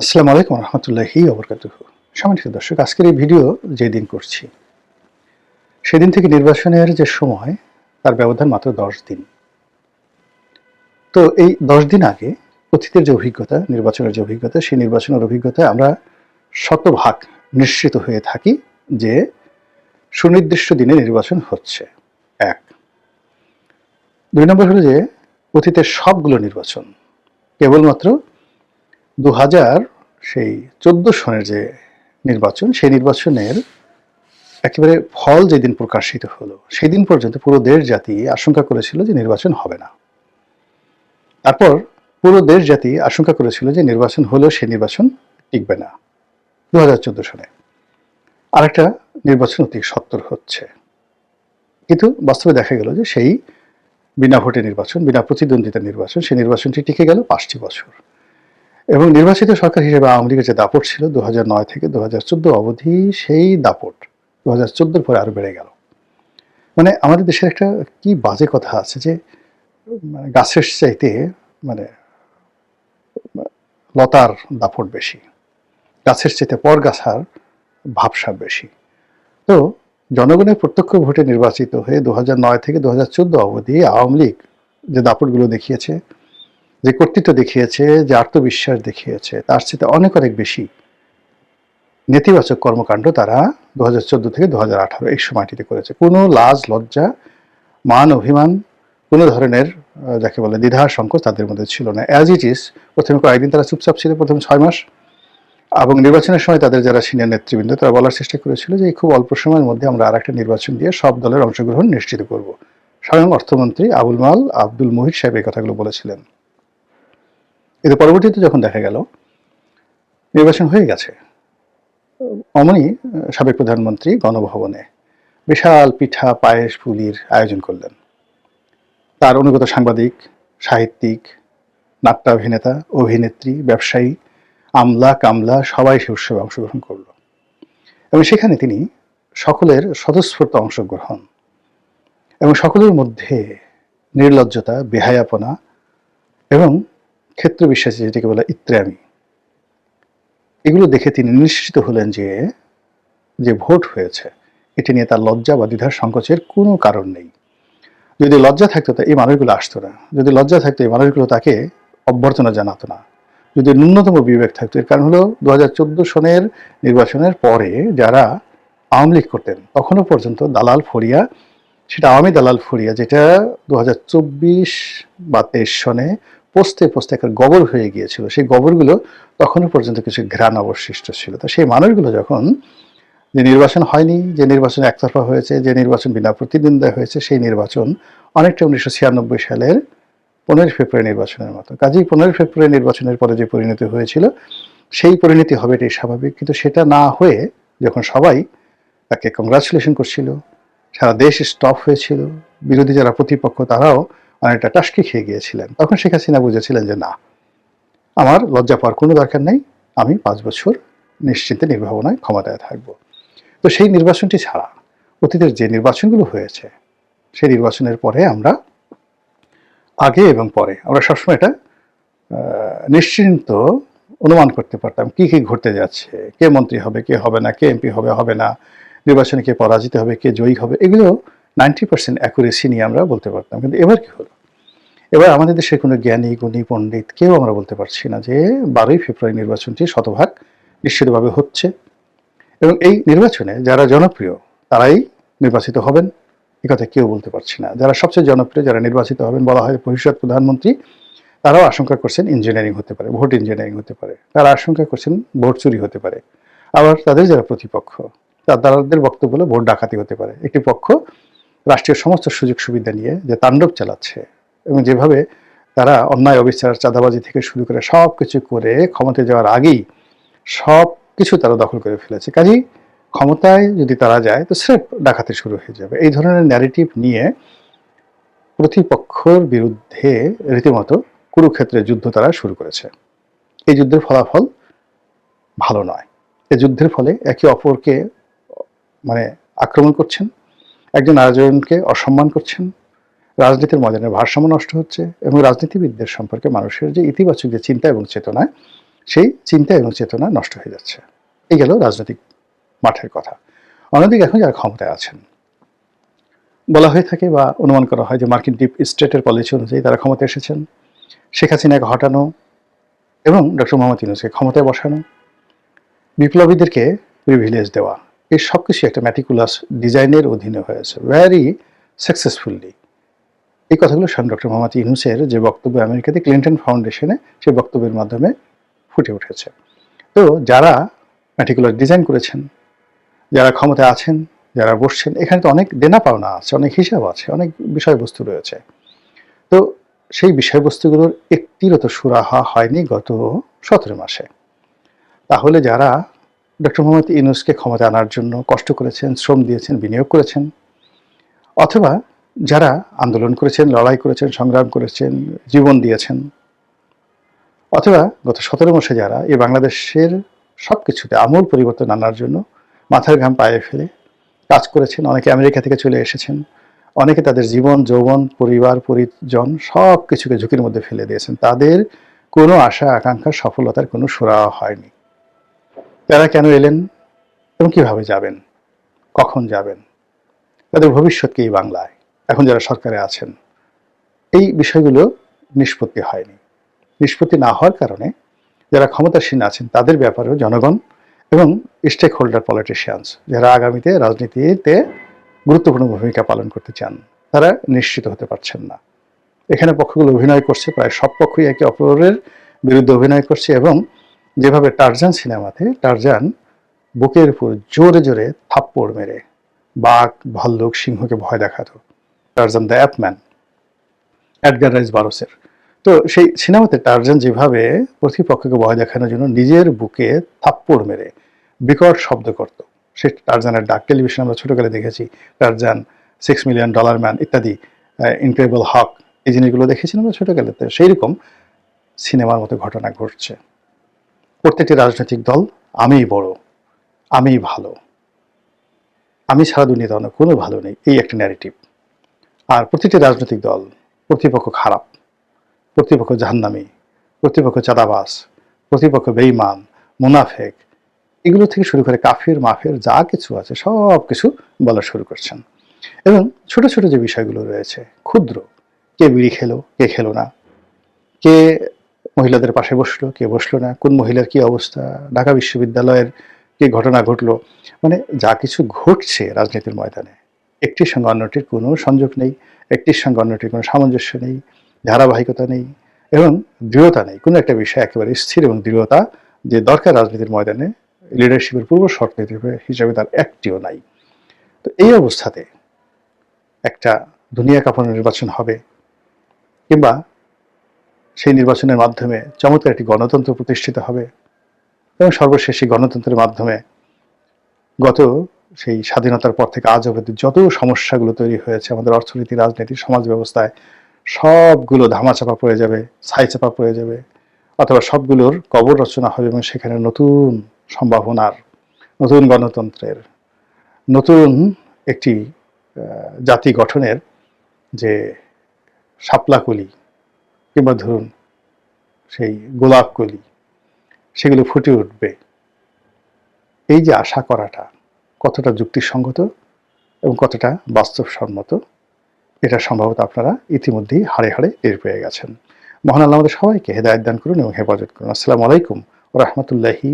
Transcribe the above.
আসসালামু আলাইকুম রহমতুল্লাহি অবরকাত সম্মানিত দর্শক, আজকের এই ভিডিও যেদিন করছি, সেদিন থেকে নির্বাচনের যে সময়, তার ব্যবধান মাত্র দশ দিন। তো এই দশ দিন আগে অতীতের যে অভিজ্ঞতা, নির্বাচনের যে অভিজ্ঞতা, সেই নির্বাচনের অভিজ্ঞতায় আমরা শতভাগ নিশ্চিত হয়ে থাকি যে সুনির্দিষ্ট দিনে নির্বাচন হচ্ছে। এক। দুই নম্বর হলো যে, অতীতের সবগুলো নির্বাচন কেবলমাত্র দু হাজার সেই চোদ্দ সনের যে নির্বাচন, সেই নির্বাচনের একেবারে ফল যেদিন প্রকাশিত হলো সেই দিন পর্যন্ত পুরো দেশ জাতি আশঙ্কা করেছিল যে নির্বাচন হবে না। তারপর পুরো দেশ জাতি আশঙ্কা করেছিল যে নির্বাচন হলেও সেই নির্বাচন টিকবে না দু হাজার চোদ্দ সনে। আরেকটা নির্বাচন অতি সত্তর হচ্ছে। কিন্তু বাস্তবে দেখা গেল যে সেই বিনা ভোটে নির্বাচন, বিনা প্রতিদ্বন্দ্বিতা নির্বাচন, সেই নির্বাচনটি টিকে গেল পাঁচটি বছর। এবং নির্বাচিত সরকার হিসেবে আওয়ামী লীগের যে দাপট ছিল দু নয় থেকে দু হাজার চোদ্দ অবধি সেই দাপট দু হাজার চোদ্দোর পরে আরও বেড়ে গেল। মানে আমাদের দেশের একটা কি বাজে কথা আছে যে মানে গাছের চাইতে মানে লতার দাপট বেশি, গাছের চাইতে পর গাছার ভাবসাব বেশি। তো জনগণের প্রত্যক্ষ ভোটে নির্বাচিত হয়ে দু নয় থেকে দু হাজার চোদ্দ অবধি আওয়ামী লীগ যে দাপটগুলো দেখিয়েছে যে কর্তৃত্ব দেখিয়েছে, যে আত্মবিশ্বাস দেখিয়েছে, তার সাথে অনেক অনেক বেশি নেতিবাচক কর্মকাণ্ড তারা দু হাজার চোদ্দ থেকে দু হাজার আঠারো এই সময়টিতে করেছে। কোনো লাজ, লজ্জা, মান, অভিমান, কোনো ধরনের যাকে বলে দ্বিধা, সংকোচ তাদের মধ্যে ছিল না। অ্যাজ ইট ইজ প্রথমে কয়েকদিন তারা চুপচাপ ছিল, প্রথম ছয় মাস। এবং নির্বাচনের সময় তাদের যারা সিনিয়র নেতৃবৃন্দ, তারা বলার চেষ্টা করেছিল যে খুব অল্প সময়ের মধ্যে আমরা আর একটা নির্বাচন দিয়ে সব দলের অংশগ্রহণ নিশ্চিত করব। স্বয়ং অর্থমন্ত্রী আবুল মাল আব্দুল মুহিত সাহেব এই কথাগুলো বলেছিলেন। কিন্তু পরবর্তীতে যখন দেখা গেল, নির্বাচন হয়ে গেছে। অমনি সাবেক প্রধানমন্ত্রী গণভবনে বিশাল পিঠা পায়েস পুলির আয়োজন করলেন। তার অনুগত সাংবাদিক, সাহিত্যিক, নাট্যাভিনেতা, অভিনেত্রী, ব্যবসায়ী, আমলা, কামলা, সবাই সে উৎসবে অংশগ্রহণ করল। এবং সেখানে তিনি সকলের স্বতঃস্ফূর্ত অংশগ্রহণ এবং সকলের মধ্যে নির্লজ্জতা, বেহায়াপনা এবং ক্ষেত্র বিশ্বাসী যেটাকে বলে ইত্রামি এগুলো দেখে তিনি নিশ্চিত হলেন যে যে ভোট হয়েছে, এটি নিয়ে তার লজ্জা বা দ্বিধার সংকোচের কোনো কারণ নেই। যদি লজ্জা থাকতো তা এই মানুষগুলো আসতো না। যদি লজ্জা থাকতো এই মানুষগুলো তাকে অভ্যর্থনা জানাতো না। যদি ন্যূনতম বিবেক থাকতো, এর কারণ হলো দু হাজার চোদ্দ সনের নির্বাচনের পরে যারা আওয়ামী লীগ করতেন, তখনও পর্যন্ত দালাল ফরিয়া সেটা আওয়ামী দালাল ফরিয়া যেটা দু হাজার চব্বিশ বা তেইশ সনে পোস্তে পোস্তে একটা গবর হয়ে গিয়েছিল। সেই গবরগুলো তখনও পর্যন্ত কিছু ঘ্রাণ অবশিষ্ট ছিল। তো সেই মানুষগুলো যখন যে নির্বাচন হয়নি, যে নির্বাচন একতরফা হয়েছে, যে নির্বাচন বিনা প্রতিদ্বন্দ্বিতা হয়েছে, সেই নির্বাচন অনেকটা উনিশশো ছিয়ানব্বই সালের পনেরোই ফেব্রুয়ারি নির্বাচনের মতো। কাজেই পনেরোই ফেব্রুয়ারি নির্বাচনের পরে যে পরিণতি হয়েছিল, সেই পরিণতি হবে এটাই স্বাভাবিক। কিন্তু সেটা না হয়ে যখন সবাই তাকে কংগ্রাচুলেশন করছিল, সারা দেশ স্টপ হয়েছিল, বিরোধী যারা প্রতিপক্ষ তারাও অনেকটা টাস্কি খেয়ে গিয়েছিলেন। তখন শেখ হাসিনা বুঝেছিলেন যে না, আমার লজ্জা পাওয়ার কোনো দরকার নেই, আমি পাঁচ বছর নিশ্চিন্তে নির্ভাবনায় ক্ষমতায় থাকব। তো সেই নির্বাচনটি ছাড়া অতীতের যে নির্বাচনগুলো হয়েছে, সেই নির্বাচনের পরে আমরা আগে এবং পরে আমরা সবসময় এটা নিশ্চিন্ত অনুমান করতে পারতাম কি কি ঘটতে যাচ্ছে, কে মন্ত্রী হবে, কে হবে না, কে এমপি হবে হবে না, নির্বাচনে কে পরাজিত হবে, কে জয়ী হবে, এগুলো নাইনটি পার্সেন্ট অ্যাকুরেসি নিয়ে আমরা বলতে পারতাম, কিন্তু এবার কি হলো? এবার আমাদের দেশে কোনো জ্ঞানী, গুণী, পণ্ডিত কেউ আমরা বলতে পারছি না যে বারোই ফেব্রুয়ারি নির্বাচনটি শতভাগ নিশ্চিতভাবে হচ্ছে। এবং এই নির্বাচনে যারা জনপ্রিয়, তারাই নির্বাচিত হবেন কথা কেউ বলতে পারছি না। যারা সবচেয়ে জনপ্রিয়, যারা নির্বাচিত হবেন বলা হয় ভবিষ্যৎ প্রধানমন্ত্রী, তারাও আশঙ্কা করছেন ইঞ্জিনিয়ারিং হতে পারে ভোট ইঞ্জিনিয়ারিং হতে পারে। তারা আশঙ্কা করছেন ভোট চুরি হতে পারে। আবার তাদের যারা প্রতিপক্ষ তাদের বক্তব্য হলো ভোট ডাকাতি হতে পারে। একটি পক্ষ রাষ্ট্রীয় সমস্ত সুযোগ সুবিধা নিয়ে যে তাণ্ডব চালাচ্ছে এবং যেভাবে তারা অন্যায় অবিচার, চাঁদাবাজি থেকে শুরু করে সব কিছু করে ক্ষমতায় যাওয়ার আগেই সব কিছু তারা দখল করে ফেলেছে। কাজেই ক্ষমতায় যদি তারা যায়, তো স্রেফ ডাকাতি শুরু হয়ে যাবে। এই ধরনের ন্যারেটিভ নিয়ে প্রতিপক্ষর বিরুদ্ধে রীতিমতো কুরুক্ষেত্রে যুদ্ধ তারা শুরু করেছে। এই যুদ্ধের ফলাফল ভালো নয়। এই যুদ্ধের ফলে একে অপরকে মানে আক্রমণ করছেন একজন আরেকজনকে অসম্মান করছেন। রাজনীতির ময়দানের ভারসাম্য নষ্ট হচ্ছে এবং রাজনীতিবিদদের সম্পর্কে মানুষের যে ইতিবাচক যে চিন্তা এবং চেতনায় সেই চিন্তা এবং চেতনা নষ্ট হয়ে যাচ্ছে। এই গেল রাজনৈতিক মাঠের কথা। অন্যদিকে এখন যারা ক্ষমতায় আছেন, বলা হয়ে থাকে বা অনুমান করা হয় যে মার্কিন ডিপ স্টেটের পলিসি অনুযায়ী তারা ক্ষমতায় এসেছেন। শেখ হাসিনাকে হটানো এবং ডক্টর মোহাম্মদ ইউনুসকে ক্ষমতায় বসানো। বিপ্লবীদেরকে প্রিভিলেজ দেওয়া। এই সব কিছু একটা ম্যাটিকুলাস ডিজাইনের অধীনে হয়েছে। ভ্যারি সাকসেসফুলি এই কথাগুলো স্বয়ং ডক্টর মোহাম্মদ ইউনুসের যে বক্তব্য আমেরিকাতে ক্লিন্টন ফাউন্ডেশনে সেই বক্তব্যের মাধ্যমে ফুটে উঠেছে। তো যারা ম্যাটিকুলার ডিজাইন করেছেন, যারা ক্ষমতায় আছেন, যারা বসছেন, এখানে তো অনেক দেনা পাওনা আছে, অনেক হিসাব আছে, অনেক বিষয়বস্তু রয়েছে। তো সেই বিষয়বস্তুগুলোর একটিরও তো সুরাহা হয়নি গত সতেরো মাসে। তাহলে যারা ডক্টর মোহাম্মদ ইউনুসকে ক্ষমতা আনার জন্য কষ্ট করেছেন, শ্রম দিয়েছেন, বিনিয়োগ করেছেন, অথবা যারা আন্দোলন করেছেন, লড়াই করেছেন, সংগ্রাম করেছেন, জীবন দিয়েছেন, অথবা গত সতেরো মাসে যারা এই বাংলাদেশের সব কিছুতে আমূল পরিবর্তন আনার জন্য মাথার ঘাম পায়ে ফেলে কাজ করেছেন, অনেকে আমেরিকা থেকে চলে এসেছেন, অনেকে তাদের জীবন, যৌবন, পরিবার, পরিজন সব কিছুকে ঝুঁকির মধ্যে ফেলে দিয়েছেন। তাদের কোনো আশা আকাঙ্ক্ষা সফলতার কোনো সুরাহা হয়নি। তারা কেন এলেন এবং কীভাবে যাবেন? কখন যাবেন? তাদের ভবিষ্যৎ কি বাংলায়? এখন যারা সরকারে আছেন, এই বিষয়গুলো নিষ্পত্তি হয়নি। নিষ্পত্তি না হওয়ার কারণে যারা ক্ষমতাসীন আছেন, তাদের ব্যাপারেও জনগণ এবং স্টেক হোল্ডার পলিটিশিয়ানস যারা আগামীতে রাজনীতিতে গুরুত্বপূর্ণ ভূমিকা পালন করতে চান, তারা নিশ্চিত হতে পারছেন না। এখানে পক্ষগুলো অভিনয় করছে, প্রায় সব পক্ষই একে অপরের বিরুদ্ধে অভিনয় করছে এবং যেভাবে টারজান সিনেমাতে টারজান বুকের উপর জোরে জোরে থাপ্পড় মেরে বাঘ, ভাল্লুক, সিংহকে ভয় দেখাতো। Tarzan the ape man Edgar Rice বারোসের। তো সেই সিনেমাতে টারজান যেভাবে প্রতিপক্ষকে ভয় দেখানোর জন্য নিজের বুকে থাপ্পড় মেরে বিকট শব্দ করত, সে টারজানের ডাক টেলিভিশন আমরা ছোটকালে দেখেছি, Tarzan six million dollar man ইত্যাদি ইনক্রেডিবল হক এই জিনিসগুলো দেখেছিলাম আমরা ছোটকালেতে সেই রকম সিনেমার মতো ঘটনা ঘটছে। প্রত্যেকটি রাজনৈতিক দল আমিই বড়, আমিই ভালো। আমি ছাড়া দুনিয়াতে অন্য কোনো ভালো নেই, এই একটা ন্যারেটিভ আর প্রতিটি রাজনৈতিক দল প্রতিপক্ষ খারাপ, প্রতিপক্ষ জাহান্নামি, প্রতিপক্ষ চাঁদাবাস প্রতিপক্ষ বেইমান মুনাফেক, এগুলো থেকে শুরু করে কাফির, মাফের যা কিছু আছে সব কিছু বলা শুরু করছেন। এবং ছোট ছোট যে বিষয়গুলো রয়েছে, ক্ষুদ্র, কে বিড়ি খেলো, কে খেলো না, কে মহিলাদের পাশে বসল, কে বসল না, কোন মহিলার কি অবস্থা, ঢাকা বিশ্ববিদ্যালয়ের কি ঘটনা ঘটলো? মানে যা কিছু ঘটছে রাজনীতির ময়দানে, একটির সঙ্গে অন্যটির কোনো সংযোগ নেই, একটির সঙ্গে অন্যটির কোনো সামঞ্জস্য নেই, ধারাবাহিকতা নেই এবং দৃঢ়তা নেই। কোনো একটা বিষয় একেবারে স্থির এবং দৃঢ়তা যে দরকার রাজনীতির ময়দানে লিডারশিপের পূর্ব শর্ত হিসাবে তার একটিও নাই। তো এই অবস্থাতে একটা দুনিয়া কাঁপানো নির্বাচন হবে কিংবা সেই নির্বাচনের মাধ্যমে চমৎকার একটি গণতন্ত্র প্রতিষ্ঠিত হবে এবং সর্বশেষ এই গণতন্ত্রের মাধ্যমে গত সেই স্বাধীনতার পর থেকে আজ অবধি যত সমস্যাগুলো তৈরি হয়েছে, আমাদের অর্থনীতি, রাজনীতি, সমাজ ব্যবস্থায় সবগুলো ধামাচাপা পড়ে যাবে, ছাইচাপা পড়ে যাবে, অথবা সবগুলোর কবর রচনা হবে এবং সেখানে নতুন সম্ভাবনার, নতুন গণতন্ত্রের, নতুন একটি জাতি গঠনের যে শাপলাকলি কিংবা ধরুন সেই গোলাপকলি সেগুলো ফুটে উঠবে। এই যে আশা করাটা কতটা যুক্তিসঙ্গত এবং কতটা বাস্তবসম্মত, এটা সম্ভবত আপনারা ইতিমধ্যেই হাড়ে হাড়ে টের পেয়ে গেছেন। মহান আল্লাহ আমাদের সবাইকে হেদায়ত দান করুন এবং হেফাজত করুন। আসসালামু আলাইকুম রহমতুল্লাহি